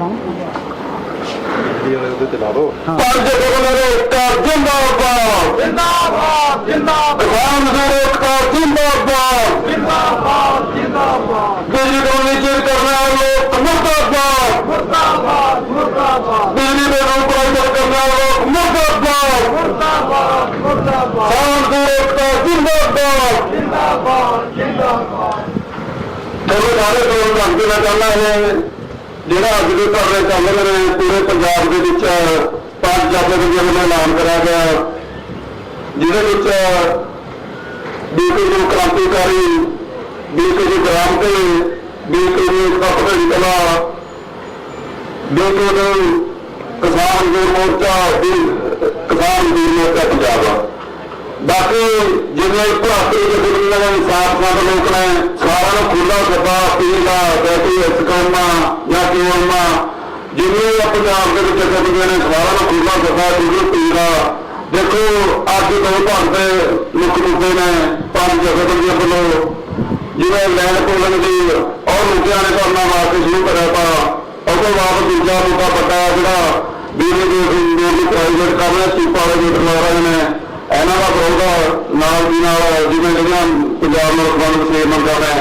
ਜੀ ਵਾਲੇ ਉਹਦੇ ਤੇ ਲਾ ਲਓ ਪੰਜ ਗੁਰੂ ਏਕਤਾ ਜਿੰਦਾਬਾਦ ਜਿੰਦਾਬਾਦ ਜਿੰਦਾਬਾਦ ਕਿਸਾਨ ਮਜ਼ਦੂਰ ਏਕਤਾ ਜਿੰਦਾਬਾਦ ਜਿੰਦਾਬਾਦ ਜਿੰਦਾਬਾਦ ਬਿਜਲੀ ਕੌਣੀ ਚੇਂਜ ਕਰਨ ਲੋਕ ਮੁਰਦਾਬਾਦ ਮੁਰਦਾਬਾਦ। ਮੁਰਦਾਬਾਦ ਬਿਜਲੀ ਦੇ ਰੂਪ ਪ੍ਰਾਈਵੇਟ ਕਰਨ ਵਾਲੇ ਲੋਕ ਮੁਰਦਾਬਾਦ ਮੁਰਦਾਬਾਦ ਮੁਰਦਾਬਾਦ ਕਿਸਾਨ ਮਜ਼ਦੂਰ ਏਕਤਾ ਜਿੰਦਾਬਾਦ ਜਿੰਦਾਬਾਦ ਜਿੰਦਾਬਾਦ ਤੁਹਾਨੂੰ ਸਾਰੇ ਕੋਲ ਦੱਸ ਦੇਣਾ ਚਾਹੁੰਦਾ ਹੈ ਜਿਹੜਾ ਅੱਜ ਦੇ ਧਰਨੇ ਚੱਲ ਰਹੇ ਨੇ, ਪੂਰੇ ਪੰਜਾਬ ਦੇ ਵਿੱਚ ਪੰਜ ਜਥੇਬੰਦੀਆਂ ਵੱਲੋਂ ਐਲਾਨ ਕਰਿਆ ਗਿਆ। ਜਿਹਦੇ ਵਿੱਚ ਬੀਕੇ ਨੂੰ ਕ੍ਰਾਂਤੀਕਾਰੀ ਬੀਕੇ ਜੋ ਗ੍ਰਾਮ ਤੇ ਬੀਕੇ ਜੋ ਕਪੜੇ ਕਲਾ ਬੀਕੇ ਜੋ ਕਿਸਾਨ ਮਜ਼ਦੂਰ ਮੋਰਚਾ ਕਿਸਾਨ ਮਜ਼ਦੂਰ ਮੋਰਚਾ ਪੰਜਾਬ ਬਾਕੀ ਜਿਵੇਂ ਭਾਰਤੀ ਜਥੇਬੰਦੀਆਂ ਦਾ ਇਨਸਾਫ ਮੰਗ ਲੋਕ ਸਾਰਿਆਂ ਨੂੰ ਖੁੱਲਾ ਸੱਦਾ, ਅਪੀਲ ਬੈਠੀ ਇਸ ਜਾਂ ਕਿਉਂ ਜਿਵੇਂ ਪੰਜਾਬ ਦੇ ਵਿੱਚ ਜਥੇਬੰਦੀਆਂ ਨੇ, ਸਾਰਿਆਂ ਨੂੰ ਖੁੱਲਾ ਸੱਦਾ ਦੂਜੀ ਅਪੀਲ ਦੇਖੋ, ਅੱਜ ਦੋ ਭਾਰਤ ਦੇ ਮੁੱਖ ਮੁੱਦੇ ਨੇ ਪੰਜ ਜਥੇਬੰਦੀਆਂ ਵੱਲੋਂ ਜਿਵੇਂ ਲੈਂਡ ਪੋਲਿੰਗ ਦੀ ਔਰ ਲੁਧਿਆਣੇ ਕਰਨਾ ਵਾਸਤੇ ਸ਼ੁਰੂ ਕਰਿਆ ਤਾਂ, ਉਹ ਤੋਂ ਬਾਅਦ ਦੂਜਾ ਮੁੱਦਾ ਵੱਡਾ ਜਿਹੜਾ ਬਿਜਲੀ ਦੇ ਪ੍ਰਾਈਵੇਟ ਕਰ ਸੀ ਪਾਲੇ ਦੇ ਰਹੇ ਨੇ। ਇਹਨਾਂ ਦਾ ਵਿਰੋਧ ਨਾਲ ਦੀ ਨਾਲ ਜਿਵੇਂ ਜਿਹੜੀਆਂ ਪੰਜਾਬ ਨੂੰ ਰਖਵਾਉਣ ਦੀ ਮੰਗਾਂ ਨੇ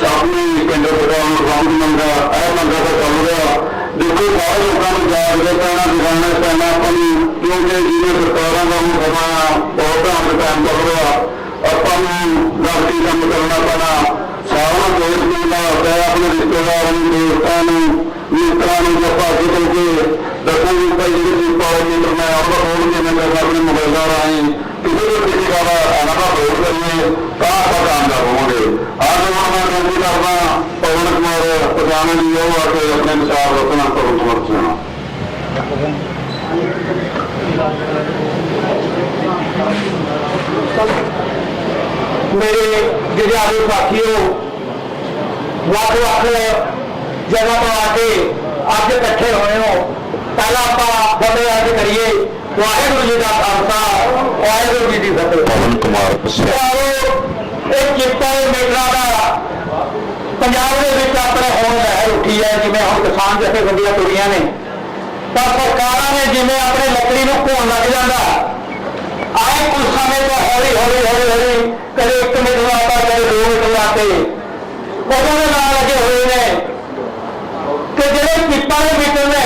ਸਾਹਮਣੇ ਕੇਂਦਰ ਸਰਕਾਰ ਨੂੰ ਰਖਵਾਉਣ ਦੀ ਮੰਗਾਂ ਇਹ ਮੰਗਾਂ ਦਾ ਚੱਲ ਰਿਹਾ। ਦੇਖੋ, ਸਾਰੇ ਲੋਕਾਂ ਨੂੰ ਜਾਗਦੇ ਪੈਣਾ, ਦਿਖਾਉਣਾ ਪੈਣਾ, ਆਪਾਂ ਨੂੰ ਕਿਉਂਕਿ ਜਿਵੇਂ ਸਰਕਾਰਾਂ ਦਾ ਹੁਣ ਸਮਾਂ ਬਹੁਤ ਧਿਆਨ ਟਾਈਮ ਚੱਲ ਰਿਹਾ, ਆਪਾਂ ਨੂੰ ਲੜਕੀ ਕੰਮ ਕਰਨਾ ਪੈਣਾ। ਸਾਰਾ ਦੇਸ਼ ਨੂੰ ਦਾ ਆਪਣੇ ਰਿਸ਼ਤੇਦਾਰਾਂ ਨੂੰ, ਦੋਸਤਾਂ ਨੂੰ, ਮਿੱਤਰਾਂ ਨੂੰ, ਜੇ ਭਾਗੇ ਕਰਕੇ ਦੱਸੋ ਵੀ ਭਾਈ ਜਿਹੜੇ ਵੀ ਪਾਰਲੀਮੈਂਟ ਮੈਂ ਆਪਦਾ ਫੋਨ ਕਿਵੇਂ ਕਰਨਾ ਆਪਣੇ ਮੋਬਾਈਲਾਂ ਰਾਹੀਂ ਕਿਸੇ ਵੀ ਤਰੀਕੇ ਦਾ ਇਹਨਾਂ ਦਾ ਵੋਟ ਕਰੀਏ ਤਾਂ ਆਪਾਂ ਕਾਮਯਾਬ ਹੋਵਾਂਗੇ ਅੱਜ ਹੁਣ ਮੈਂ ਬੇਨਤੀ ਕਰਦਾ ਪਵਨ ਕੁਮਾਰ ਪਜਾਮੇ ਜੀ ਉਹ ਆ ਕੇ ਆਪਣੇ ਵਿਚਾਰ ਰੱਖਣਾ ਤੋਂ ਸਮਰਥਨ ਮੇਰੇ ਗਿਆਨੀ ਸਾਥੀਓ ਵੱਖ ਵੱਖ ਜਗ੍ਹਾ ਤੋਂ ਆ ਕੇ ਅੱਜ ਇਕੱਠੇ ਹੋਏ ਹੋ ਪਹਿਲਾਂ ਆਪਾਂ ਬੰਦੇ ਅੱਜ ਕਰੀਏ। ਵਾਹਿਗੁਰੂ ਜੀ ਦਾ ਖਾਲਸਾ ਵਾਹਿਗੁਰੂ ਜੀ ਦੀ ਫਤਿਹ। ਪਵਨ ਕੁਮਾਰ ਆਓ ਇਹ ਚਿੱਟਾ ਮੇਟਰਾ ਦਾ ਪੰਜਾਬ ਦੇ ਵਿੱਚ ਆਪਣੇ ਹੋਣ ਲਹਿਰ ਉੱਠੀ ਹੈ ਜਿਵੇਂ ਹੁਣ ਕਿਸਾਨ ਜਥੇਬੰਦੀਆਂ ਤੁਰੀਆਂ ਨੇ। ਤਾਂ ਸਰਕਾਰਾਂ ਨੇ ਜਿਵੇਂ ਆਪਣੇ ਲੱਕੜੀ ਨੂੰ ਘੋਣ ਲੱਗ ਜਾਂਦਾ ਆਏ ਕੁਝ ਸਮੇਂ ਤੋਂ ਹੌਲੀ ਹੌਲੀ ਹੌਲੀ ਹੌਲੀ ਕਦੇ ਇੱਕ ਮਿੰਟ ਲਾਤਾ ਕਦੇ ਦੋ ਮਿੰਟ ਲਾਤੇ ਉਦੋਂ ਦੇ ਨਾਲ ਲੱਗੇ ਹੋਏ ਨੇ ਕਿ ਜਿਹੜੇ ਪਿੱਪਾਂ ਦੇ ਮੀਟਰ ਨੇ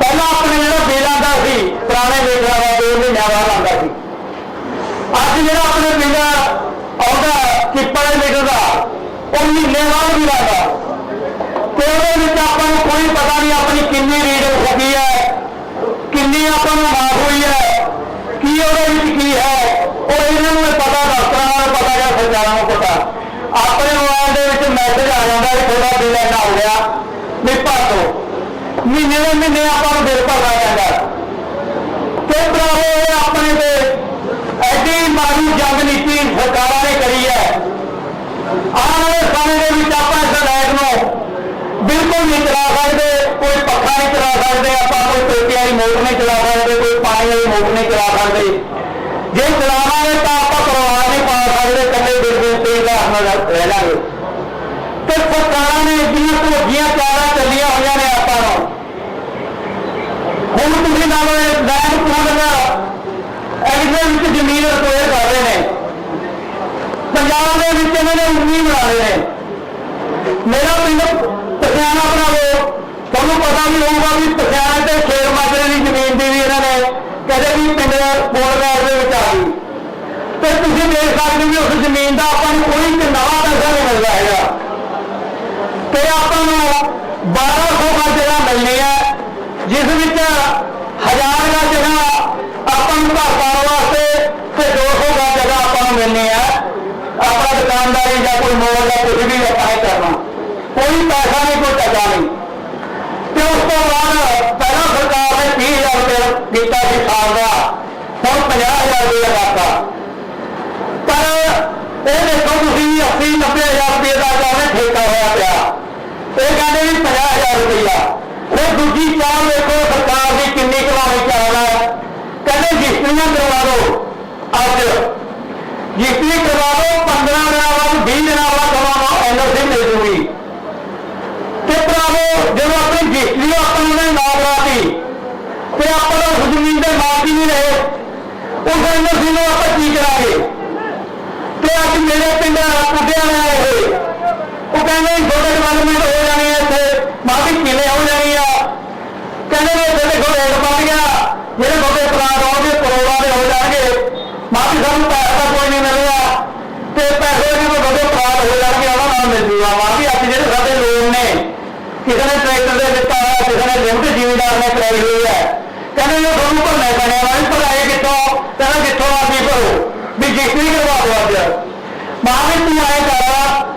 ਪਹਿਲਾਂ ਆਪਣੇ ਜਿਹੜਾ ਬਿੱਲ ਆਉਂਦਾ ਸੀ ਪੁਰਾਣੇ ਮੀਟਰਾਂ ਦਾ ਦੋ ਮਹੀਨਿਆਂ ਬਾਅਦ ਆਉਂਦਾ ਸੀ ਅੱਜ ਜਿਹੜਾ ਆਪਣੇ ਬਿੱਲ ਆਉਂਦਾ ਪਿੱਪਾਂ ਦੇ ਮੀਟਰ ਦਾ ਉਹ ਮਹੀਨੇ ਵੀ ਆਉਂਦਾ ਤੇ ਉਹਦੇ ਵਿੱਚ ਆਪਾਂ ਨੂੰ ਕੋਈ ਪਤਾ ਨਹੀਂ ਆਪਣੀ ਕਿੰਨੀ ਰੀਡਿੰਗ ਹੋ ਹੈ, ਕਿੰਨੀ ਆਪਾਂ ਨੂੰ ਮਾਫ ਹੋਈ ਹੈ, ਕੀ ਉਹਦੇ ਵਿੱਚ ਕੀ ਹੈ, ਉਹ ਇਹਨਾਂ ਨੂੰ ਇਹ ਪਤਾ, ਡਾਕਟਰਾਂ ਨੂੰ ਪਤਾ ਜਾਂ ਸਰਕਾਰਾਂ ਨੂੰ ਪਤਾ। ਆਪਣੇ ਮੋਬਾਈਲ ਦੇ ਵਿੱਚ ਮੈਸੇਜ ਆ ਜਾਂਦਾ ਕਿ ਤੁਹਾਡਾ ਬਿੱਲ ਇੰਨਾ ਹੋ ਗਿਆ, ਵੀ ਭਰ ਦਿਓ ਮਹੀਨੇ ਦੇ ਮਹੀਨੇ ਆਪਾਂ ਨੂੰ ਬਿੱਲ ਭਰਨਾ ਪੈਂਦਾ ਤੇ ਭਰਾਵੋ, ਇਹ ਆਪਣੇ ਤੇ ਵਾਲੀ ਮੋਟਰ ਨਹੀਂ ਚਲਾ ਸਕਦੇ, ਕੋਈ ਪਾਣੀ ਵਾਲੀ ਮੋਟਰ ਨਹੀਂ ਚਲਾ ਸਕਦੇ। ਜੇ ਚਲਾਵਾਂਗੇ ਤਾਂ ਆਪਾਂ ਪਰਿਵਾਰ ਨਹੀਂ ਪਾ ਸਕਦੇ ਕੱਲੇ ਬਿਜਲੀ ਤੇ ਦਾ ਰਹਿ ਲਾਂਗੇ ਤੇ ਸਰਕਾਰਾਂ ਨੇ ਇੰਨੀਆਂ ਧੋਗੀਆਂ ਚਾਰਾਂ ਚੱਲੀਆਂ ਹੋਈਆਂ ਨੇ ਆਪਾਂ ਨੂੰ। ਹੁਣ ਤੁਸੀਂ ਨਾਲੋਂ ਇਹ ਬੈਂਕ ਪੂਰਾ ਐਗਰੀਮੈਂਟ ਵਿੱਚ ਜ਼ਮੀਨ ਰਿਪੇਅਰ ਕਰ ਰਹੇ ਨੇ। ਪੰਜਾਬ ਦੇ ਵਿੱਚ ਇਹਨਾਂ ਨੇ 19 ਉਸ ਜ਼ਮੀਨ ਦਾ ਆਪਾਂ ਨੂੰ ਕੋਈ ਇੱਕ ਨਵਾਂ ਪੈਸਾ ਨਹੀਂ ਮਿਲਦਾ ਹੈਗਾ। ਤੇ ਆਪਾਂ ਨੂੰ 1200 ਦਾ ਜਗ੍ਹਾ ਮਿਲਣੀ ਹੈ, ਜਿਸ ਵਿੱਚ ਹਜ਼ਾਰ ਦਾ ਜਗ੍ਹਾ ਆਪਾਂ ਨੂੰ ਘਰ ਪਾਉਣ ਵਾਸਤੇ ਤੇ 200 ਦਾ ਜਗ੍ਹਾ ਆਪਾਂ ਨੂੰ ਮਿਲਣੀ ਹੈ। ਆਪਣਾ ਦੁਕਾਨਦਾਰੀ ਜਾਂ ਕੋਈ ਮੋਲ ਦਾ ਕੁਝ ਵੀ ਆਪਾਂ ਕਰਨਾ। ਕੋਈ ਪੈਸਾ ਨਹੀਂ, ਕੋਈ ਟਕਾ ਨਹੀਂ। ਤੇ ਉਸ ਤੋਂ ਬਾਅਦ ਪਹਿਲਾਂ ਸਰਕਾਰ ਨੇ 30000 ਰੁਪਏ ਕੀਤਾ ਸੀ ਸਾਲ ਦਾ। ਹੁਣ 50000 ਰੁਪਏ ਲਗਾਤਾ ਇਹ ਦੇਖੋ ਤੁਸੀਂ 80 90000 ਰੁਪਏ ਦਾ ਕਹਿੰਦੇ ਠੇਕਾ ਹੋਇਆ ਪਿਆ। ਇਹ ਕਹਿੰਦੇ ਵੀ 50000 ਰੁਪਇਆ ਫਿਰ ਦੂਜੀ ਚਾਹ ਦੇਖੋ, ਸਰਕਾਰ ਦੀ ਕਿੰਨੀ ਕਮਾਈ ਚਾਹ ਕਹਿੰਦੇ ਰਜਿਸਟਰੀਆਂ ਕਰਵਾ ਦਿਓ। ਅੱਜ ਰਜਿਸਟਰੀ ਕਰਵਾ ਦਿਓ 15 ਦਿਨਾਂ ਬਾਅਦ 20 ਦਿਨਾਂ ਬਾਅਦ ਤੁਹਾਨੂੰ ਐਨਓਸੀ ਮਿਲ ਜੂਗੀ। ਤੇ ਭਰਾਵੋ, ਜਦੋਂ ਆਪਣੇ ਤੇ ਆਪਾਂ ਨੂੰ ਉਸ ਜ਼ਮੀਨ ਦੇ ਮਾਲਕ ਹੀ ਨਹੀਂ ਰਹੇ। ਉਸ ਕਹਿੰਦੇ ਸੀ ਨੂੰ ਆਪਾਂ ਕੀ ਕਰਾਂਗੇ? ਮੇਰੇ ਪਿੰਡ ਕੁੱਡਿਆਂ ਨੇ ਆਏ ਉਹ ਕਹਿੰਦੇ ਜੀ ਡਿਵੈਲਪਮੈਂਟ ਹੋ ਜਾਣੀ ਹੈ ਇੱਥੇ। ਮਾਫੀ ਕਿਲੇ ਹੋ ਜਾਣੀ ਆ? ਕਹਿੰਦੇ ਨੇ ਇਹਦੇ ਕੋਲ ਰੇਟ ਵੱਧ ਗਿਆ। ਜਿਹੜੇ ਤੁਹਾਡੇ ਪਲਾਟ ਆਉਣਗੇ ਕਰੋੜਾਂ ਦੇ ਹੋ ਜਾਣਗੇ। ਮਾਫੀ ਸਾਨੂੰ ਪੈਸਾ ਕੋਈ ਨਹੀਂ ਮਿਲ ਤੇ ਪੈਸੇ ਵੀ ਤੁਹਾਡੇ ਪਲਾਟ ਹੋ ਜਾਣਗੇ, ਉਹਨਾਂ ਨਾਲ ਮਿਲ ਜੂਗਾ। ਮਾਫੀ ਅੱਜ ਜਿਹੜੇ ਸਾਡੇ ਲੋਨ ਨੇ, ਕਿਸੇ ਨੇ ਟਰੈਕਟਰ ਦੇ ਦਿੱਤਾ ਹੋਇਆ, ਕਿਸੇ ਨੇ ਲਿਮਟ ਜ਼ਿਮੀਦਾਰ ਨੇ ਕਰਾਈ ਹੋਈ ਹੈ। ਕਹਿੰਦੇ ਇਹ ਤੁਹਾਨੂੰ ਭਰਨਾ ਪੈਣਾ ਵਾ ਭਰਾਏ ਕਿੱਥੋਂ? ਕਹਿੰਦਾ ਕਿੱਥੋਂ ਆਦੀ ਭਰੋ। ਵੀ ਜਿਸਤਰੀ ਕਰਵਾ ਦੋ ਮਾਫੀ ਤੂੰ ਆਏ ਕਰ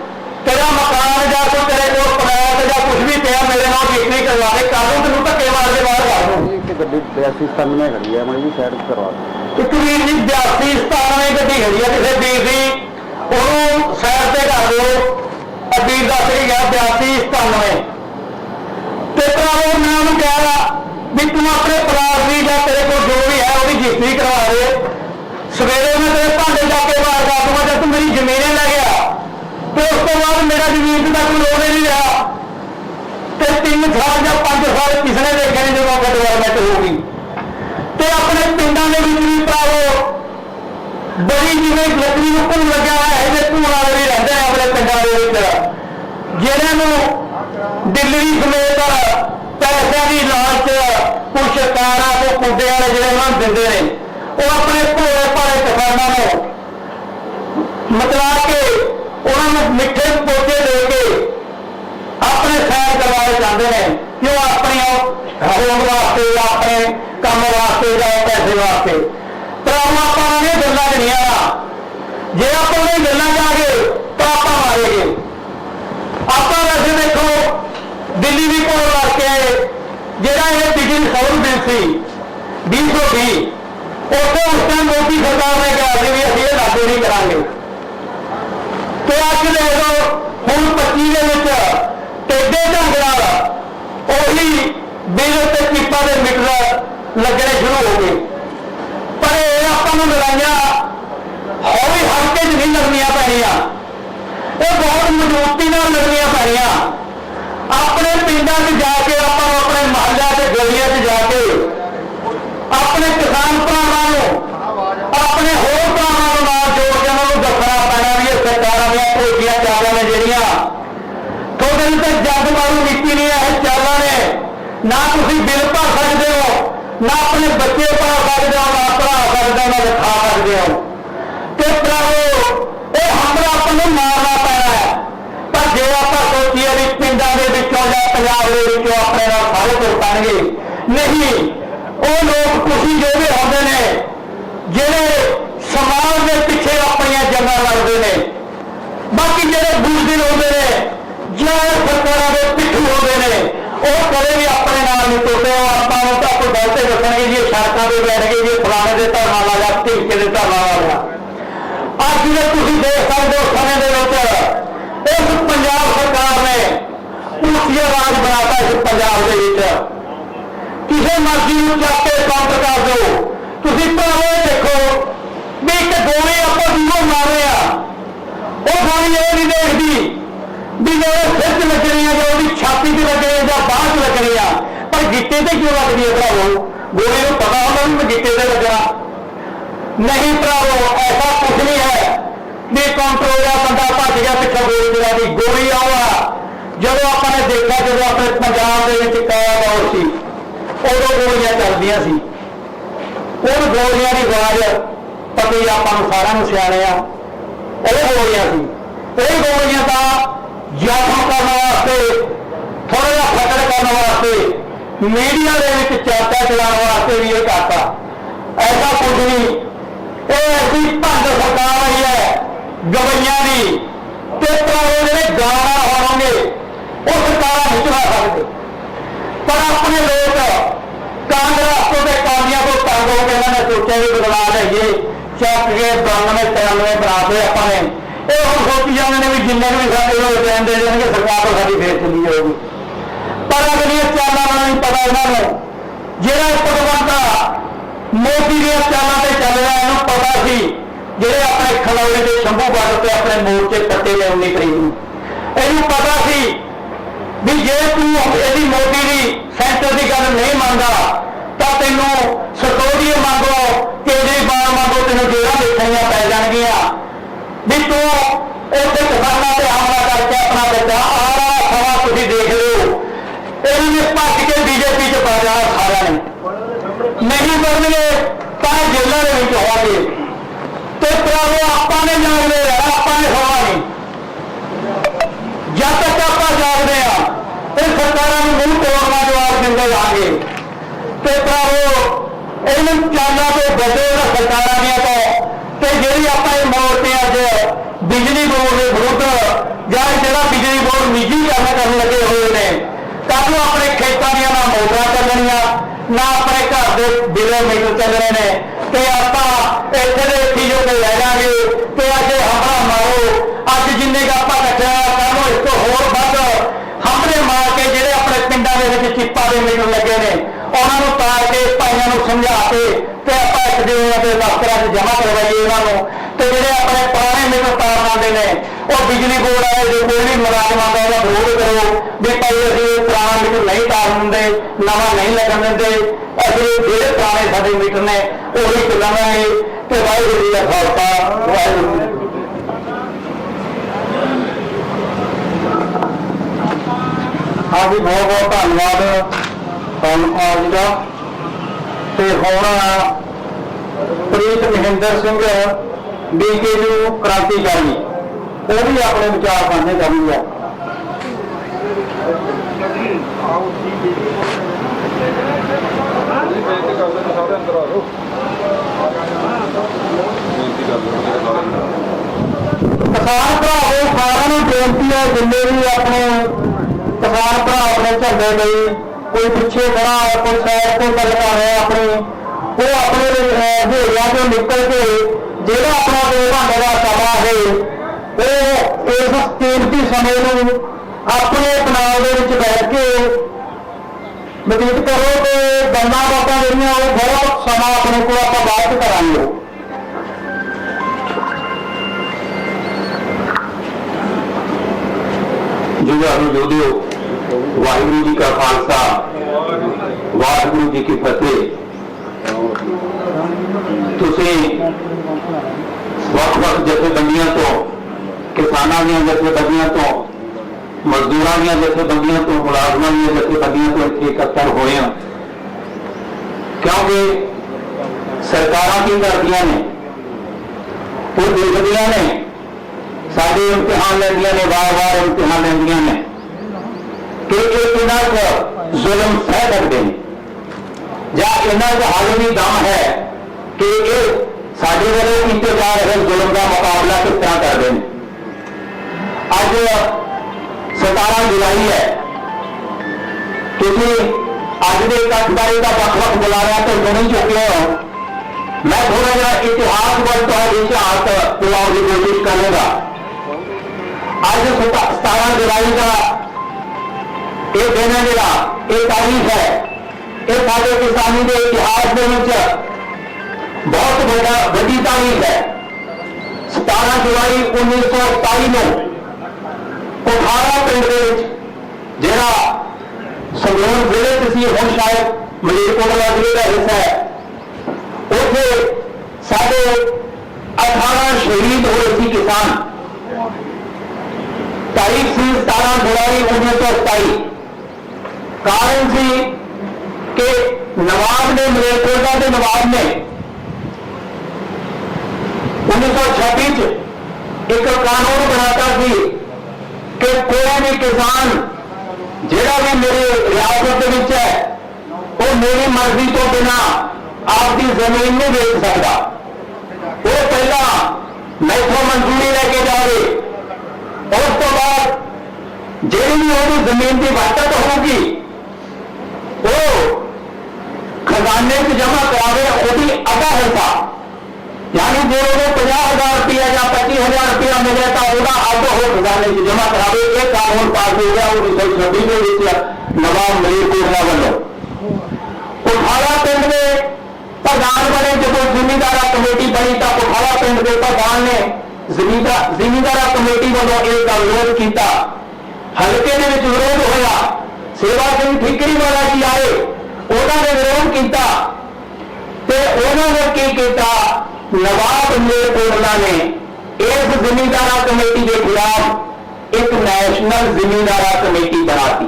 ਤੇਰਾ ਮਕਾਨ ਜਾਂ ਕੋਈ ਤੇਰੇ ਕੋਲ ਪਲਾਟ ਜਾਂ ਕੁਝ ਵੀ ਪਿਆ ਮੇਰੇ ਨਾਲ ਜਿਸਤਰੀ ਕਰਵਾ ਦੇ ਕਰ ਦੂੰ ਤੈਨੂੰ ਧੱਕੇ ਮਾਰ ਕੇ ਬਾਹਰ ਕਰ ਦੂੰ। ਇੱਕ ਗੱਡੀ 82 97 ਖੜੀ ਹੈ ਮੈਂ ਵੀ ਸਾਈਡ ਕਰਵਾ ਦਿਓ ਇੱਕ ਵੀਰ ਜੀ 82 97 ਗੱਡੀ ਖੜੀ ਆ ਕਿਸੇ ਵੀਰ ਦੀ। ਉਹਨੂੰ ਸਾਈਡ ਤੇ ਕਰ ਦਿਓ। ਵੀਰ ਦੱਸ ਕੇ ਗਿਆ 82 97 ਤੇ ਭਰਾਵੋ ਮੈਂ ਉਹਨੂੰ ਕਹਿਆ ਵੀ ਤੂੰ ਆਪਣੇ ਪਲਾਟ ਦੀ ਜਾਂ ਤੇਰੇ ਕੋਲ ਜੋ ਵੀ ਹੈ ਉਹਦੀ ਜਿਸਤਰੀ ਕਰਵਾ ਦੇ। ਸਵੇਰੇ ਮੈਂ ਤੇਰੇ ਭਾਂਡੇ ਜਾ ਕੇ ਬਾਹਰ ਕਰ ਜਦ ਤੂੰ ਮੇਰੀ ਜ਼ਮੀਨੇ ਲੈ ਗਿਆ। ਤੇ ਉਸ ਤੋਂ ਬਾਅਦ ਮੇਰਾ ਜ਼ਮੀਨ ਦਾ ਕੋਈ ਲੋੜ ਹੀ ਨਹੀਂ ਰਿਹਾ। ਤੇ ਤਿੰਨ ਸਾਲ ਜਾਂ ਪੰਜ ਸਾਲ ਕਿਸੇ ਨੇ ਦੇਖਿਆ ਨਹੀਂ ਜਦੋਂ ਡਿਵੈਲਪਮੈਂਟ ਹੋ ਗਈ? ਤੇ ਆਪਣੇ ਪਿੰਡਾਂ ਦੇ ਵਿੱਚ ਵੀ ਭਰਾਵੋ, ਬੜੀ ਜਿਵੇਂ ਲੱਕੜੀ ਨੂੰ ਘੁੰਮ ਲੱਗਿਆ ਹੋਇਆ ਹੈ ਜੇ ਧੂਆਂ ਵਾਲੇ ਵੀ ਰਹਿੰਦੇ ਆ ਆਪਣੇ ਪਿੰਡਾਂ ਦੇ ਵਿੱਚ। ਜਿਹਨਾਂ ਨੂੰ ਦਿੱਲੀ ਸਮੇਤ ਪੈਸਿਆਂ ਦੀ ਲਾਲਚ ਕੁਝ ਸਰਕਾਰਾਂ ਤੋਂ ਕੁੱਡੇ ਵਾਲੇ ਜਿਹੜੇ ਉਹਨਾਂ ਨੂੰ ਦਿੰਦੇ ਨੇ। ਉਹ ਆਪਣੇ ਭੋਲੇ ਭਾਲੇ ਕਿਸਾਨਾਂ ਨੂੰ ਮਤਲਾ ਕੇ ਉਹਨਾਂ ਨੂੰ ਮਿੱਠੇ ਪੋਤੇ ਦੇ ਕੇ ਆਪਣੇ ਸੈਰ ਕਰਵਾਏ ਜਾਂਦੇ ਨੇ ਕਿ ਉਹ ਆਪਣੀਆਂ ਹੋਣ ਵਾਸਤੇ ਜਾਂ ਆਪਣੇ ਕੰਮ ਵਾਸਤੇ ਜਾਂ ਪੈਸੇ ਵਾਸਤੇ ਪਰ ਉਹ ਆਪਾਂ ਨੂੰ ਇਹ ਗੱਲਾਂ ਨਹੀਂ ਆ ਜੇ ਆਪਾਂ ਨੇ ਗੱਲਾਂ ਜਾ ਕੇ ਤਾਂ ਆਪਾਂ ਮਾਰੇਗੇ ਆਪਾਂ ਵੈਸੇ ਦੇਖੋ ਦਿੱਲੀ ਦੀ ਕੋਲ ਕਰਕੇ ਜਿਹੜਾ ਇਹ ਬਿਜਲੀ ਸੌਰ ਬਿੱਲ ਸੀ 220 ਉੱਥੇ ਉਸ ਟਾਈਮ ਮੋਦੀ ਸਰਕਾਰ ਨੇ ਕਿਹਾ ਸੀ ਵੀ ਅਸੀਂ ਇਹ ਲਾਗੂ ਨਹੀਂ ਕਰਾਂਗੇ। ਤੇ ਅੱਜ ਦੇਖ ਲਓ, ਹੁਣ 25 ਦੇ ਵਿੱਚ ਟੇਡੇ ਢੰਗ ਨਾਲ ਉਹੀ ਬਿੱਲ ਤੇ ਚਿੱਪਾਂ ਦੇ ਮੀਟਰ ਲੱਗਣੇ ਸ਼ੁਰੂ ਹੋ ਗਏ। ਪਰ ਇਹ ਆਪਾਂ ਨੂੰ ਲੜਾਈਆਂ ਹੌਲੀ ਹਲਕੇ 'ਚ ਨਹੀਂ ਲੜਨੀਆਂ ਪੈਣੀਆਂ। ਇਹ ਬਹੁਤ ਮਜ਼ਬੂਤੀ ਨਾਲ ਲੜਨੀਆਂ ਪੈਣੀਆਂ। ਆਪਣੇ ਪਿੰਡਾਂ 'ਚ ਜਾ ਕੇ, ਆਪਾਂ ਨੂੰ ਆਪਣੇ ਮਹੱਲਿਆਂ 'ਚ ਗਲੀਆਂ 'ਚ ਜਾ ਕੇ, ਆਪਣੇ ਕਿਸਾਨ ਭਰਾ ਚਾਲਾਂ ਨੇ ਜਿਹੜੀਆਂ। ਤੁਹਾਡੇ ਲਈ ਤਾਂ ਜੱਗ ਮਾਰੂ ਨੀਤੀ ਨਹੀਂ ਇਹ ਚਾਲਾਂ ਨੇ। ਨਾ ਤੁਸੀਂ ਬਿੱਲ ਭਰ ਸਕਦੇ ਹੋ, ਨਾ ਆਪਣੇ ਬੱਚੇ ਪਾ ਸਕਦੇ ਹੋ, ਨਾ ਪੜਾ ਸਕਦੇ ਹੋ, ਨਾ ਦਿਖਾ ਸਕਦੇ ਹੋ। ਤੇ ਭਰਾਵੋ, ਇਹ ਹਮਲਾ ਆਪਾਂ ਨੂੰ ਮਾਰਨਾ ਪੈਣਾ ਹੈ। ਪਰ ਜੇ ਆਪਾਂ ਸੋਚੀਏ ਵੀ ਪਿੰਡਾਂ ਦੇ ਵਿੱਚੋਂ ਜਾਂ ਪੰਜਾਬ ਦੇ ਵਿੱਚੋਂ ਆਪਣੇ ਨਾਲ ਸਾਰੇ ਤੁਰ ਨਹੀਂ। ਉਹ ਲੋਕ ਤੁਸੀਂ ਜਿਹੜੇ ਹੁੰਦੇ ਨੇ, ਜਿਹੜੇ ਸਮਾਜ ਦੇ ਪਿੱਛੇ ਆਪਣੀਆਂ ਜੰਗਾਂ ਲੜਦੇ ਨੇ ਬਾਕੀ ਜਿਹੜੇ ਬੂਜ਼ਦਿਲ ਹੁੰਦੇ ਨੇ, ਜਾਂ ਸਰਕਾਰਾਂ ਦੇ ਪਿੱਠੂ ਹੁੰਦੇ ਨੇ, ਉਹ ਕਦੇ ਵੀ ਆਪਣੇ ਨਾਲ ਨਹੀਂ ਤੁਰਦੇ ਉਹ ਆਪਾਂ ਨੂੰ ਤਾਂ ਕੋਈ ਗਲਤੇ ਦੱਸਣਗੇ ਜੀ ਸੜਕਾਂ ਤੇ ਬੈਠ ਗਏ ਜੀ ਫਲਾਣੇ ਦੇ ਧਰਨਾ ਲਾ ਲਿਆ ਢੀਕੇ ਦੇ ਧਰਨਾ ਲਾ ਲਿਆ। ਅੱਜ ਜੇ ਤੁਸੀਂ ਦੇਖ ਸਕਦੇ ਹੋ ਸਮੇਂ ਦੇ ਵਿੱਚ, ਇਸ ਪੰਜਾਬ ਸਰਕਾਰ ਨੇ ਪੂਸੀਆ ਰਾਜ ਬਣਾਤਾ ਇਸ ਪੰਜਾਬ ਦੇ ਵਿੱਚ। ਕਿਸੇ ਮਰਜ਼ੀ ਨੂੰ ਚੱਕ ਕੇ ਕਾਊਂਟਰ ਕਰ ਦਿਓ ਤੁਸੀਂ ਭਾਵੇਂ ਦੇਖੋ ਵੀ ਇੱਕ ਗੋਲੀ ਆਪਾਂ ਦੂਰੋਂ ਮਾਰ ਰਹੇ ਆ ਉਹ ਗੋਲੀ ਇਹ ਨਹੀਂ ਦੇਖਦੀ ਵੀ ਸਿਰ 'ਚ ਲੱਗਣੀ ਆ, ਜਾਂ ਉਹਦੀ ਛਾਤੀ 'ਤੇ ਲੱਗਣੀ ਆ, ਜਾਂ ਬਾਹ 'ਚ ਲੱਗਣੀ ਆ। ਪਰ ਗਿੱਟੇ ਤੇ ਕਿਉਂ ਲੱਗਦੀ ਹੈ ਭਰਾਵੋ? ਗੋਲੀ ਨੂੰ ਪਤਾ ਹੁੰਦਾ ਵੀ ਮੈਂ ਗਿੱਟੇ ਤੇ ਲੱਗਣਾ। ਨਹੀਂ ਭਰਾਵੋ, ਐਸਾ ਕੁਝ ਨਹੀਂ ਹੈ। ਵੀ ਕੰਟਰੋਲ ਦਾ ਬੰਦਾ ਭੱਜ ਗਿਆ ਪਿੱਛੇ ਗੋਲੀ ਚਲਾ ਦੀ ਗੋਲੀ ਆਵਾ ਜਦੋਂ ਆਪਾਂ ਨੇ ਦੇਖਿਆ, ਜਦੋਂ ਆਪਣੇ ਪੰਜਾਬ ਦੇ ਵਿੱਚ ਕਾਇਆ ਦੌਰ ਸੀ ਉਦੋਂ ਗੋਲੀਆਂ ਚੱਲਦੀਆਂ ਸੀ। ਉਹ ਗੋਲੀਆਂ ਦੀ ਆਵਾਜ਼ ਪਤੀ ਆਪਾਂ ਨੂੰ ਸਾਰਿਆਂ ਨੂੰ ਸਿਆਣਿਆ ਉਹ ਗੋਲੀਆਂ ਸੀ। ਉਹ ਗੋਲੀਆਂ ਦਾ ਜ਼ਖਮ ਕਰਨ ਵਾਸਤੇ ਥੋੜਾ ਜਿਹਾ ਫਟੜ ਕਰਨ ਵਾਸਤੇ ਮੀਡੀਆ ਦੇ ਵਿੱਚ ਚਰਚਾ ਚਲਾਉਣ ਵਾਸਤੇ ਵੀ ਇਹ ਕਰਤਾ ਐਸਾ ਕੁਝ ਨਹੀਂ ਇਹ ਐਸੀ ਭੰਡ ਸਰਕਾਰ ਆਈ ਹੈ ਗਵਈਆਂ ਦੀ ਤੇ ਭਰਾਵੋ ਜਿਹੜੇ ਗਾਣਾ ਹੋਣਗੇ ਉਹ ਸਰਕਾਰਾਂ ਨਹੀਂ ਚਲਾ ਸਕਦੇ ਪਰ ਆਪਣੇ ਲੋਕ ਕਾਂਗਰਸ ਤੋਂ ਤੇ ਕਾਂਡੀਆਂ ਤੋਂ ਤੰਗ ਹੋ ਕੇ ਇਹਨਾਂ ਨੇ ਸੋਚਿਆ ਵੀ ਬਦਲਾ ਲਈਏ ਚੱਕ ਕੇ 92 93 ਬਣਾਤੇ ਆਪਾਂ ਨੇ ਇਹ ਹੁਣ ਸੋਚੀ ਜਾਂਦੇ ਨੇ ਵੀ ਜਿੰਨੇ ਵੀ ਸਾਡੇ ਲੋਕ ਦੇਣ ਦੇ ਦੇਣਗੇ, ਸਰਕਾਰ ਤੋਂ ਸਾਡੀ ਫੇਰ ਚੱਲੀ ਜਾਊਗੀ। ਪਰ ਅਗਲੀਆਂ ਚਾਲਾਂ ਦਾ ਨਹੀਂ ਪਤਾ ਇਹਨਾਂ ਨੂੰ, ਜਿਹੜਾ ਇੱਕ ਭਗਵੰਤਾ ਮੋਦੀ ਦੀਆਂ ਚਾਲਾਂ ਤੇ ਚੱਲ ਰਿਹਾ, ਇਹਨੂੰ ਪਤਾ ਸੀ, ਜਿਹੜੇ ਆਪਣੇ ਖਲੌੜੇ ਦੇ ਸ਼ੰਭੂ ਬਾਰਡਰ ਤੇ ਆਪਣੇ ਮੋਰਚੇ ਪੱਟੇ ਨੇ 19 ਤਰੀਕ ਨੂੰ। ਇਹਨੂੰ ਪਤਾ ਸੀ ਵੀ ਜੇ ਤੂੰ ਇਹਦੀ ਮੋਦੀ ਦੀ ਸੈਂਟਰ ਦੀ ਗੱਲ ਨਹੀਂ ਮੰਨਦਾ, ਤਾਂ ਤੈਨੂੰ ਸਟੋਰੀਏ ਮੰਗੋ, ਕੇਜਰੀਵਾਲ ਮੰਗੋ, ਤੈਨੂੰ ਜੇਲ੍ਹਾਂ ਦੇਖਣੀਆਂ ਪੈ ਜਾਣਗੀਆਂ। ਵੀ ਤੂੰ ਉੱਥੇ ਕਿਸਾਨਾਂ ਤੇ ਹਮਲਾ ਕਰਕੇ ਆਪਣਾ ਬੱਚਾ ਆ ਰਹਾ ਸਮਾਂ ਤੁਸੀਂ ਦੇਖ ਲਿਓ ਇਹਨਾਂ ਨੇ ਭੱਜ ਕੇ ਬੀਜੇਪੀ ਚ ਪਾ ਜਾਣਾ ਸਾਰਿਆਂ ਨੇ ਨਹੀਂ ਕਰਨਗੇ ਤਾਂ ਜੇਲ੍ਹਾਂ ਦੇ ਵਿੱਚ ਹੋਣਗੇ ਤੇ ਭਰਾਵੋ ਆਪਾਂ ਨੇ ਜਾਣਦੇ ਆ ਆਪਾਂ ਨੇ ਹੋਣਾ ਨਹੀਂ ਜਦ ਤੱਕ ਆਪਾਂ ਜਾਗਦੇ ਆ ਇਹ ਸਰਕਾਰਾਂ ਨੂੰ ਮੂੰਹ ਤੋੜਨਾ ਜਵਾਬ ਦਿੰਦੇ ਜਾਣਗੇ ਤੇ ਭਰਾਵੋ ਇਹਨਾਂ ਚਾਲਾਂ ਤੋਂ ਬਚੋ ਨਾ ਸਰਕਾਰਾਂ ਦੀਆਂ ਤੋਂ ਤੇ ਜਿਹੜੀ ਆਪਾਂ ਇਹ ਮੋੜ ਤੇ ਅੱਜ ਬਿਜਲੀ ਬੋਰਡ ਦੇ ਵਿਰੁੱਧ ਜਾਂ ਜਿਹੜਾ ਬਿਜਲੀ ਬੋਰਡ ਨਿੱਜੀ ਕਰਨ ਲੱਗੇ ਹੋਏ ਨੇ ਕੱਲ ਨੂੰ ਆਪਣੇ ਖੇਤਾਂ ਦੀਆਂ ਨਾ ਮੋਟਰਾਂ ਚੱਲਣੀਆਂ, ਨਾ ਆਪਣੇ ਘਰ ਦੇ ਬਿਜਲੀ ਮੀਟਰ ਚੱਲਣੇ ਨੇ। ਤੇ ਆਪਾਂ ਇੱਥੇ ਦੇ ਇੱਥੇ ਜੋ ਕੇ ਜਾਾਂਗੇ ਤੇ ਅੱਜ ਇਹ ਹਮਲਾ ਮਾਰੋ। ਅੱਜ ਜਿੰਨੇ ਕੁ ਆਪਾਂ ਇਕੱਠੇ ਆ ਕੱਲ ਨੂੰ ਇਸ ਤੋਂ ਹੋਰ ਵੱਧ ਹਮਲੇ ਮਾਰ ਕੇ ਜਿਹੜੇ ਆਪਣੇ ਪਿੰਡਾਂ ਦੇ ਵਿੱਚ ਚਿੱਪਾ ਦੇ ਮੀਟਰ ਲੱਗੇ ਨੇ। ਉਹਨਾਂ ਨੂੰ ਤਾਰ ਕੇ ਭਾਈਆਂ ਨੂੰ ਸਮਝਾ ਕੇ ਤੇ ਆਪਾਂ ਇੱਕ ਦਿਨ ਦੇ ਦਫ਼ਤਰਾਂ 'ਚ ਜਮ੍ਹਾਂ ਕਰਵਾਈਏ ਉਹਨਾਂ ਨੂੰ। ਤੇ ਜਿਹੜੇ ਆਪਣੇ ਪੁਰਾਣੇ ਮੀਟਰ ਤਾਰ ਆਉਂਦੇ ਨੇ, ਉਹ ਬਿਜਲੀ ਬੋਰਡ ਵਾਲੇ ਜੇ ਕੋਈ ਵੀ ਮੁਲਾਜ਼ਮ ਆਉਂਦਾ ਉਹਦਾ ਵਿਰੋਧ ਕਰੋ ਵੀ ਭਾਈ ਅਸੀਂ ਪੁਰਾਣਾ ਮੀਟਰ ਨਹੀਂ ਤਾਰ ਦਿੰਦੇ, ਨਵਾਂ ਨਹੀਂ ਲੱਗਣ ਦਿੰਦੇ। ਅਸੀਂ ਜਿਹੜੇ ਪੁਰਾਣੇ ਸਾਡੇ ਮੀਟਰ ਨੇ, ਉਹੀ ਚੱਲਾਂਗੇ ਤੇ ਵਾਹਿਗੁਰੂ ਜੀ ਦਾ ਖਾਲਸਾ, ਵਾਹਿਗੁਰੂ ਜੀ ਹਾਂਜੀ ਬਹੁਤ ਬਹੁਤ ਧੰਨਵਾਦ। ਤੁਹਾਨੂੰ ਜੀ ਦਾ। ਤੇ ਹੁਣ ਪ੍ਰੀਤ ਮਹਿੰਦਰ ਸਿੰਘ ਬੀਕੇਯੂ ਕ੍ਰਾਂਤੀਕਾਰੀ ਉਹ ਵੀ ਆਪਣੇ ਵਿਚਾਰ ਸਾਂਝੇ ਕਰਨਗੇ ਹੈ ਕਿਸਾਨ ਭਰਾਵੋ, ਸਾਰਿਆਂ ਨੂੰ ਬੇਨਤੀ ਹੈ, ਜਿੰਨੇ ਵੀ ਆਪਣੇ ਕਿਸਾਨ ਭਰਾ ਆਪਣੇ ਝੰਡੇ ਲਈ ਕੋਈ ਪਿੱਛੇ ਖੜਾ ਹੈ ਕੋਈ ਸਾਈਡ ਤੋਂ ਗੱਲ ਕਰ ਰਿਹਾ ਆਪਣੀ, ਉਹ ਆਪਣੇ ਹੇੜਿਆਂ ਤੋਂ ਨਿਕਲ ਕੇ ਜਿਹੜਾ ਆਪਣਾ ਦੋ ਘੰਟੇ ਦਾ ਸਮਾਂ ਹੈ, ਉਹ ਇਸ ਕੀਮਤੀ ਸਮੇਂ ਨੂੰ ਆਪਣੇ ਪਨਾਲ ਦੇ ਵਿੱਚ ਬੈਠ ਕੇ ਬਤੀਤ ਕਰੋ ਤੇ ਗੱਲਾਂ ਬਾਤਾਂ ਜਿਹੜੀਆਂ ਉਹ ਬਹੁਤ ਸਮਾਂ ਆਪਣੇ ਕੋਲ ਆਪਾਂ ਬਾਅਦ ਚ ਕਰਾਂਗੇ। ਜੁਗਾਰੂ ਜੋਧਿਓ ਵਾਹਿਗੁਰੂ ਜੀ ਕਾ ਖਾਲਸਾ, ਵਾਹਿਗੁਰੂ ਜੀ ਕੀ ਫਤਿਹ। ਤੁਸੀਂ ਵੱਖ-ਵੱਖ ਜਥੇਬੰਦੀਆਂ ਤੋਂ, ਕਿਸਾਨਾਂ ਦੀਆਂ ਜਥੇਬੰਦੀਆਂ ਤੋਂ, ਮਜ਼ਦੂਰਾਂ ਦੀਆਂ ਜਥੇਬੰਦੀਆਂ ਤੋਂ, ਮੁਲਾਜ਼ਮਾਂ ਦੀਆਂ ਜਥੇਬੰਦੀਆਂ ਤੋਂ ਇੱਥੇ ਇਕੱਤਰ ਹੋਏ ਆ ਕਿਉਂਕਿ ਸਰਕਾਰਾਂ ਕੀ ਕਰਦੀਆਂ ਨੇ? ਉਹ ਦੇਖਦੀਆਂ ਨੇ, ਸਾਡੇ ਇਮਤਿਹਾਨ ਲੈਂਦੀਆਂ ਨੇ, ਵਾਰ-ਵਾਰ ਇਮਤਿਹਾਨ ਲੈਂਦੀਆਂ ਨੇ। ਕਿ ਇਹ ਕਿੰਨਾ ਕੁ ਜ਼ੁਲਮ ਸਹਿ ਸਕਦੇ ਨੇ ਜਾਂ ਇਹਨਾਂ ਦਾ ਹਾਲ ਵੀ ਦਮ ਹੈ ਕਿ ਇਹ ਸਾਡੇ ਵੱਲੋਂ ਕੀਤੇ ਜਾ ਰਹੇ ਜ਼ੁਲਮ ਦਾ ਮੁਕਾਬਲਾ ਕਿਸ ਤਰ੍ਹਾਂ ਕਰਦੇ ਨੇ ਅੱਜ 17 ਜੁਲਾਈ ਹੈ ਤੁਸੀਂ ਅੱਜ ਦੇ ਇਕੱਠ ਬਾਰੇ ਦਾ ਵੱਖ-ਵੱਖ ਬੁਲਾਰਿਆਂ ਤੋਂ ਸੁਣੀ ਚੁੱਕੇ ਹੋ ਮੈਂ ਥੋੜਾ ਜਿਹਾ ਇਤਿਹਾਸ ਵੱਲ ਤੁਹਾਡੀ ਝਾਤ ਦਿਵਾਉਣ ਦੀ ਕੋਸ਼ਿਸ਼ ਕਰਾਂਗਾ ਅੱਜ 17 ਜੁਲਾਈ ਦਾ ਇਹ ਦਿਨ ਹੈ ਜਿਹੜਾ ਇਹ ਤਾਰੀਖ ਹੈ ਇਹ ਸਾਡੇ ਕਿਸਾਨੀ ਦੇ ਇਤਿਹਾਸ ਦੇ ਵਿੱਚ ਬਹੁਤ ਵੱਡਾ ਵੱਡੀ ਤਾਰੀਖ ਹੈ 17 ਜੁਲਾਈ 1927 ਨੂੰ ਕੋਠਾਰਾ ਪਿੰਡ ਦੇ ਵਿੱਚ ਜਿਹੜਾ ਸੰਗਰੂਰ ਜ਼ਿਲ੍ਹੇ ਚ ਸੀ ਹੁਣ ਸ਼ਾਇਦ ਮਲੇਰਕੋਟਲਾ ਜ਼ਿਲ੍ਹੇ ਦਾ ਹਿੱਸਾ ਹੈ ਉੱਥੇ ਸਾਡੇ 18 ਸ਼ਹੀਦ ਹੋਏ ਸੀ ਕਿਸਾਨ ਤਾਰੀਖ ਸੀ 17 ਜੁਲਾਈ 1927 ਕਾਰਨ ਸੀ ਕਿ ਨਵਾਬ ਨੇ ਮਲੇਰਕੋਟਲਾ ਦੇ ਨਵਾਬ ਨੇ 1926 ਚ ਇੱਕ ਕਾਨੂੰਨ ਬਣਾਤਾ ਸੀ ਕਿ ਕੋਈ ਵੀ ਕਿਸਾਨ ਜਿਹੜਾ ਵੀ ਮੇਰੇ ਰਿਆਸਤ ਦੇ ਵਿੱਚ ਹੈ ਉਹ ਮੇਰੀ ਮਰਜ਼ੀ ਤੋਂ ਬਿਨਾ ਆਪਦੀ ਜ਼ਮੀਨ ਨਹੀਂ ਵੇਚ ਸਕਦਾ ਉਹ ਪਹਿਲਾਂ ਮੈਥੋਂ ਮਨਜ਼ੂਰੀ ਲੈ ਕੇ ਜਾਵੇ ਉਸ ਤੋਂ ਬਾਅਦ ਜਿਹੜੀ ਵੀ ਉਹਦੀ ਜ਼ਮੀਨ ਦੀ ਵਾਟਤ ਹੋਊਗੀ ਉਹ ਖਜ਼ਾਨੇ 'ਚ ਜਮ੍ਹਾਂ ਕਰਾਵੇ ਉਹਦੀ ਅਦਾ ਹਿੱਸਾ ਯਾਨੀ ਜੇ ਉਹਨੂੰ 50000 ਰੁਪਇਆ ਜਾਂ 25000 ਰੁਪਇਆ ਮਿਲੇ ਤਾਂ ਉਹਦਾ ਅੱਧ ਉਹ ਖਜ਼ਾਨੇ 'ਚ ਜਮ੍ਹਾਂ ਕਰਾਵੇ ਇਹ ਕਾਨੂੰਨ ਪਾਸ ਹੋ ਗਿਆ 1926 ਦੇ ਵਿੱਚ ਨਵਾਬ ਮਲੇਰਕੋਟਲਾ ਵੱਲੋਂ ਕੋਠਾਲਾ ਪਿੰਡ ਦੇ ਪ੍ਰਧਾਨ ਬਣੇ ਜਦੋਂ ਜ਼ਿਮੀਂਦਾਰਾ ਕਮੇਟੀ ਬਣੀ ਤਾਂ ਕੋਠਾਲਾ ਪਿੰਡ ਦੇ ਪ੍ਰਧਾਨ ਨੇ ਜ਼ਿਮੀਂਦਾਰ ਜ਼ਿਮੀਂਦਾਰਾ ਕਮੇਟੀ ਵੱਲੋਂ ਇਹ ਦਾ ਵਿਰੋਧ ਕੀਤਾ ਹਲਕੇ ਦੇ ਵਿੱਚ ਵਿਰੋਧ ਹੋਇਆ ਸੇਵਾ ਸਿੰਘ ਠੀਕਰੀ ਵਾਲਾ ਜੀ ਆਏ, ਉਹਨਾਂ ਨੇ ਵਿਰੋਧ ਕੀਤਾ ਤੇ ਉਹਨਾਂ ਨੇ ਕੀ ਕੀਤਾ? ਨਵਾਬ ਮਲੇਰਕੋਟਲਾ ਨੇ ਇਸ ਜ਼ਿਮੀਂਦਾਰਾ ਕਮੇਟੀ ਦੇ ਖਿਲਾਫ ਇੱਕ ਨੈਸ਼ਨਲ ਜ਼ਿਮੀਂਦਾਰਾ ਕਮੇਟੀ ਬਣਾਤੀ,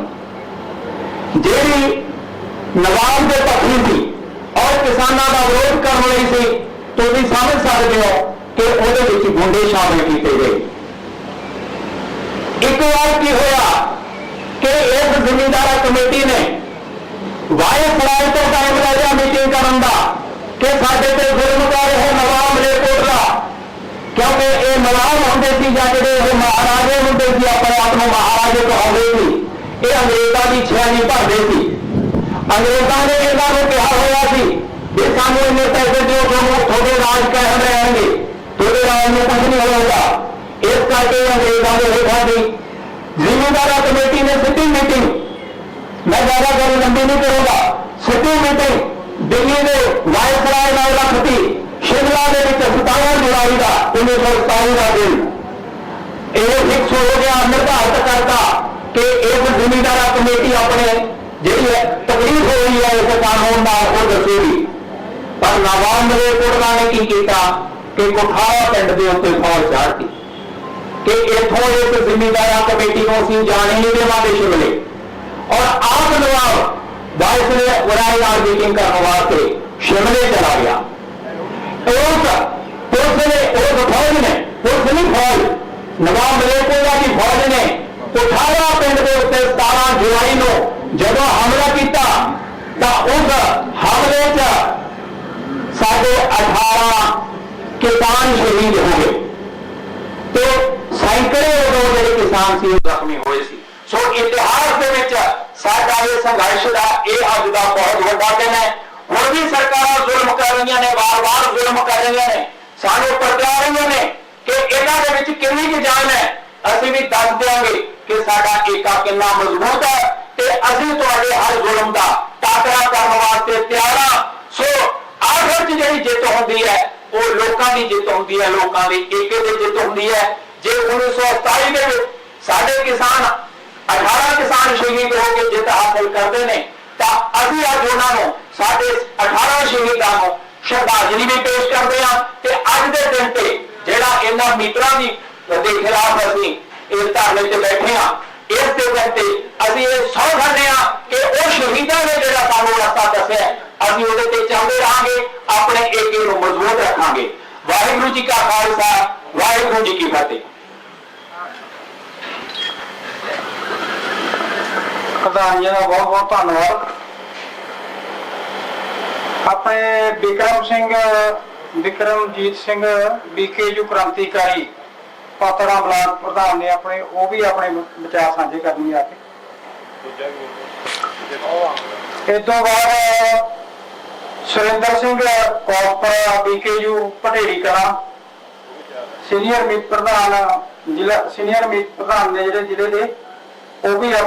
ਜਿਹੜੀ ਨਵਾਬ ਦੇ ਪੱਖੀ ਸੀ ਔਰ ਕਿਸਾਨਾਂ ਦਾ ਵਿਰੋਧ ਕਰਨ ਲਈ ਸੀ। ਤੁਸੀਂ ਸਮਝ ਸਕਦੇ ਹੋ ਕਿ ਉਹਦੇ ਵਿੱਚ ਗੁੰਡੇ ਸ਼ਾਮਲ ਕੀਤੇ ਗਏ। ਇੱਕ ਵਾਰ ਕੀ ਹੋਇਆ? ਕਿ ਇਸ ਜ਼ਿਮੀਂਦਾਰਾ ਕਮੇਟੀ ਨੇ ਵਾਇਸ ਰਾਜ ਤੋਂ ਟਾਈਮ ਲਿਆ ਮੀਟਿੰਗ ਕਰਨ ਦਾ ਕਿ ਸਾਡੇ ਤੇ ਜ਼ੁਲਮ ਕਰ ਰਹੇ ਨਵਾਬ ਮਲੇਰਕੋਟਲਾ ਕਿਉਂਕਿ ਇਹ ਨਵਾਬ ਹੁੰਦੇ ਸੀ ਜਾਂ ਜਿਹੜੇ ਇਹ ਮਹਾਰਾਜੇ ਹੁੰਦੇ ਸੀ, ਆਪਣੇ ਆਪ ਨੂੰ ਮਹਾਰਾਜੇ ਕਹਾਉਂਦੇ ਸੀ। ਇਹ ਅੰਗਰੇਜ਼ਾਂ ਦੀ ਛਿਆ ਭਰਦੇ ਸੀ। ਅੰਗਰੇਜ਼ਾਂ ਨੇ ਇਹਨਾਂ ਨੂੰ ਕਿਹਾ ਹੋਇਆ ਸੀ ਵੀ ਸਾਨੂੰ ਇੰਨੇ ਪੈਸੇ ਦਿਓ, ਤੁਹਾਨੂੰ ਤੁਹਾਡੇ ਰਾਜ ਕਾਇਮ ਰਹਿਣਗੇ। ਤੁਹਾਡੇ ਰਾਜ ਨੂੰ ਕੁਝ ਨਹੀਂ ਹੋਵੇਗਾ। ਇਸ ਕਰਕੇ ਅੰਗਰੇਜ਼ਾਂ ਦੇ ਹੇਠਾਂ ਦੀ ਜ਼ਿਮੀਂਦਾਰਾ ਕਮੇਟੀ ਨੇ ਸਿੱਧੀ ਮੀਟਿੰਗ। ਮੈਂ ਜ਼ਿਆਦਾ ਗੱਲ ਲੰਬੀ ਨਹੀਂ ਕਰੂੰਗਾ। ਸਿੱਧੀ ਮੀਟਿੰਗ ਦਿੱਲੀ ਦੇ ਵਾਇਸਰਾਏ ਨਾਲ ਰੱਖਤੀ। ਸ਼ਿਮਲਾ ਦੇ ਵਿੱਚ 17 ਜੁਲਾਈ ਦਾ 1927 ਦਾ ਦਿਨ। ਇਹ ਫਿਕਸ ਹੋ ਗਿਆ, ਨਿਰਧਾਰਿਤ ਕਰਤਾ ਕਿ ਇਸ ਜ਼ਿਮੀਂਦਾਰਾ ਕਮੇਟੀ ਆਪਣੇ ਜਿਹੜੀ ਹੈ, ਤਕਲੀਫ ਹੋਈ ਹੈ, ਇਸ ਕਾਨੂੰਨ ਦਾ ਉਹ ਦੱਸੇਗੀ। ਪਰ ਨਵਾਬ ਮਲੇਰਕੋਟਲਾ ਨੇ ਕੀ ਕੀਤਾ ਕਿ ਕੋਠਾਰਾ ਪਿੰਡ ਦੇ ਉੱਤੇ ਫੌਜ ਚਾੜਤੀ ਕਿ ਇੱਥੋਂ ਇੱਕ ਜ਼ਿਮੀਂਦਾਰਾ ਕਮੇਟੀ ਨੂੰ ਅਸੀਂ ਜਾਣ ਹੀ ਨਹੀਂ ਦੇਵਾਂਗੇ ਸ਼ਿਮਲੇ ਔਰ ਆਪ ਨਵਾਬ ਵਾਇਸ ਨੇ ਵਰਾਈ ਨਾਲ ਮੀਟਿੰਗ ਕਰਨ ਵਾਸਤੇ ਸ਼ਿਮਲੇ ਚਲਾ ਗਿਆ। ਉਸ ਪੁਲਿਸ ਨੇ ਉਸ ਫੌਜ ਨੇ, ਪੁਲਿਸ ਨਹੀਂ ਫੌਜ। ਨਵਾਬ ਮਲੇਰਕੋਟਲਾ ਦੀ ਫੌਜ ਨੇ ਕੋਠਾਰਾ ਪਿੰਡ ਦੇ ਉੱਤੇ 17 ਜੁਲਾਈ ਨੂੰ। ਜਦੋਂ ਹਮਲਾ ਕੀਤਾ, ਤਾਂ ਉਸ ਹਮਲੇ 'ਚ ਸਾਡੇ 18 ਕਿਸਾਨ ਸ਼ਹੀਦ ਹੋ ਗਏ ਤੇ ਸੈਂਕੜੇ ਉਦੋਂ ਜਿਹੜੇ ਕਿਸਾਨ ਸੀ, ਉਹ ਜ਼ਖਮੀ ਹੋਏ ਸੀ। ਸੋ ਇਤਿਹਾਸ ਦੇ ਵਿੱਚ ਸਾਡਾ ਇਹ ਸੰਘਰਸ਼ ਦਾ ਇਹ ਅੱਜ ਦਾ ਬਹੁਤ ਵੱਡਾ ਦਿਨ ਹੈ। ਹੁਣ ਵੀ ਸਰਕਾਰਾਂ ਜ਼ੁਲਮ ਕਰ ਰਹੀਆਂ ਨੇ, ਵਾਰ-ਵਾਰ ਜ਼ੁਲਮ ਕਰ ਰਹੀਆਂ ਨੇ। ਸਾਨੂੰ ਪਰਦਾ ਰਹੀਆਂ ਨੇ ਕਿ ਇਹਨਾਂ ਦੇ ਵਿੱਚ ਕਿੰਨੀ ਕੁ ਜਾਨ ਹੈ। ਅਸੀਂ ਵੀ ਦੱਸ ਦਿਆਂਗੇ ਕਿ ਸਾਡਾ ਏਕਾ ਕਿੰਨਾ ਮਜ਼ਬੂਤ ਹੈ ਤੇ ਅਸੀਂ ਤੁਹਾਡੇ ਹਰ ਜ਼ੁਲਮ ਦਾ ਟਾਕਰਾ ਕਰਨ ਵਾਸਤੇ ਤਿਆਰ ਹਾਂ। ਸੋ ਆਖਰ 'ਚ ਜਿਹੜੀ ਜਿੱਤ ਹੁੰਦੀ ਹੈ, ਉਹ ਲੋਕਾਂ ਦੀ ਜਿੱਤ ਹੁੰਦੀ ਹੈ, ਲੋਕਾਂ ਦੀ ਏਕੇ ਦੀ ਜਿੱਤ ਹੁੰਦੀ ਹੈ। ਜੇ 1927 ਦੇ ਵਿੱਚ ਸਾਡੇ ਕਿਸਾਨ 18 ਕਿਸਾਨ ਸ਼ਹੀਦ ਹੋ ਕੇ ਜਿੱਤ ਹਾਸਲ ਕਰਦੇ ਨੇ, ਤਾਂ ਅਸੀਂ ਅੱਜ ਉਹਨਾਂ ਨੂੰ ਸਾਡੇ 18 ਸ਼ਹੀਦਾਂ ਨੂੰ ਸ਼ਰਧਾਂਜਲੀ ਵੀ ਪੇਸ਼ ਕਰਦੇ ਹਾਂ ਤੇ ਅੱਜ ਦੇ ਦਿਨ ਤੇ ਜਿਹੜਾ ਇਹਨਾਂ ਮੀਟਰਾਂ ਦੀ ਦੇ ਖਿਲਾਫ ਅਸੀਂ ਇਸ ਧਰਨੇ ਤੇ ਬੈਠੇ ਹਾਂ, ਇਸ ਦੇ ਦਿਨ ਤੇ ਅਸੀਂ ਇਹ ਸਹੁੰ ਖਾਂਦੇ ਹਾਂ ਕਿ ਉਹ ਸ਼ਹੀਦਾਂ ਨੇ ਜਿਹੜਾ ਸਾਨੂੰ ਰਸਤਾ ਦੱਸਿਆ ਅਸੀਂ ਉਹਦੇ ਤੇ ਚੱਲਦੇ ਰਹਾਂਗੇ, ਆਪਣੇ ਏਕੇ ਨੂੰ ਮਜ਼ਬੂਤ ਰੱਖਾਂਗੇ। ਵਾਹਿਗੁਰੂ ਜੀ ਕਾ ਖਾਲਸਾ, ਵਾਹਿਗੁਰੂ ਜੀ ਕੀ ਫਤਿਹ। ਪ੍ਰਧਾਨ ਜੀ ਦਾ ਬਹੁਤ ਬਹੁਤ ਧੰਨਵਾਦ। ਆਪਣੇ ਵਿਕਰਮ ਸਿੰਘ, ਵਿਕਰਮਜੀਤ ਸਿੰਘ ਬੀਕੇਯੂ ਕ੍ਰਾਂਤੀਕਾਰੀ ਪਾਤੜਾ ਬਲਾਕ ਪ੍ਰਧਾਨ ਨੇ ਆਪਣੇ, ਉਹ ਵੀ ਆਪਣੇ ਵਿਚਾਰ ਸਾਂਝੇ ਕਰਨੀ ਆ ਕੇ। ਇਸ ਤੋਂ ਬਾਅਦ ਸੁਰਿੰਦਰ ਸਿੰਘ ਕੋਪਰ ਬੀਕੇਯੂ ਪਟੇੜੀ ਕਲਾਂ ਸੀਨੀਅਰ ਮੀਤ ਪ੍ਰਧਾਨ, ਜ਼ਿਲ੍ਹਾ ਸੀਨੀਅਰ ਮੀਤ ਪ੍ਰਧਾਨ ਨੇ ਜਿਹੜੇ ਜ਼ਿਲ੍ਹੇ ਦੇ, ਉਹ ਵੀ ਆਪਣੇ